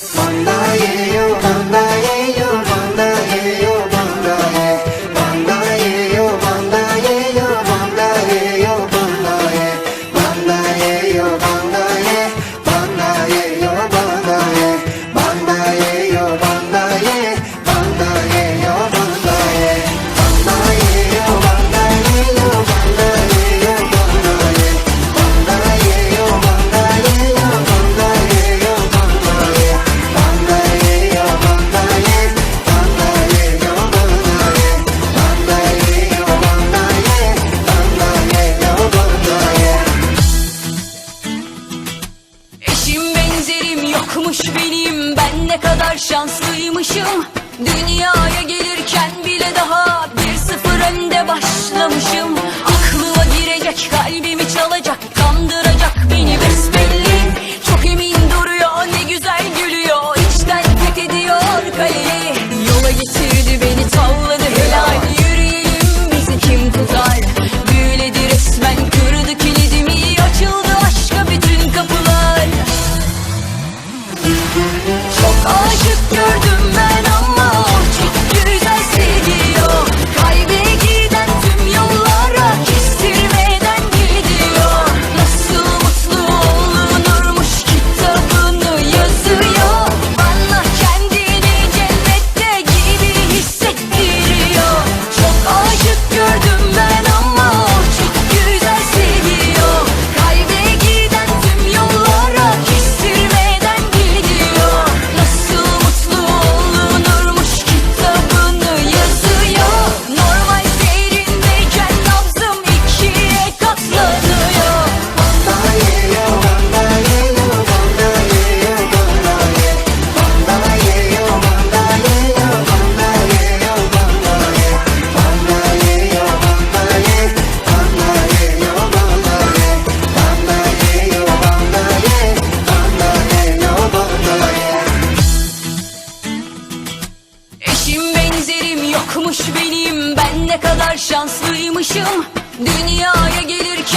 건다예요 건다예요. benim Ben ne kadar şanslıymışım. Dünyaya gelirken bile daha Bir sıfır önde başlamışım. Aklıma girecek kalbi Çok aşık gördüm ben. yokmuş benim Ben ne kadar şanslıymışım. Dünyaya gelirken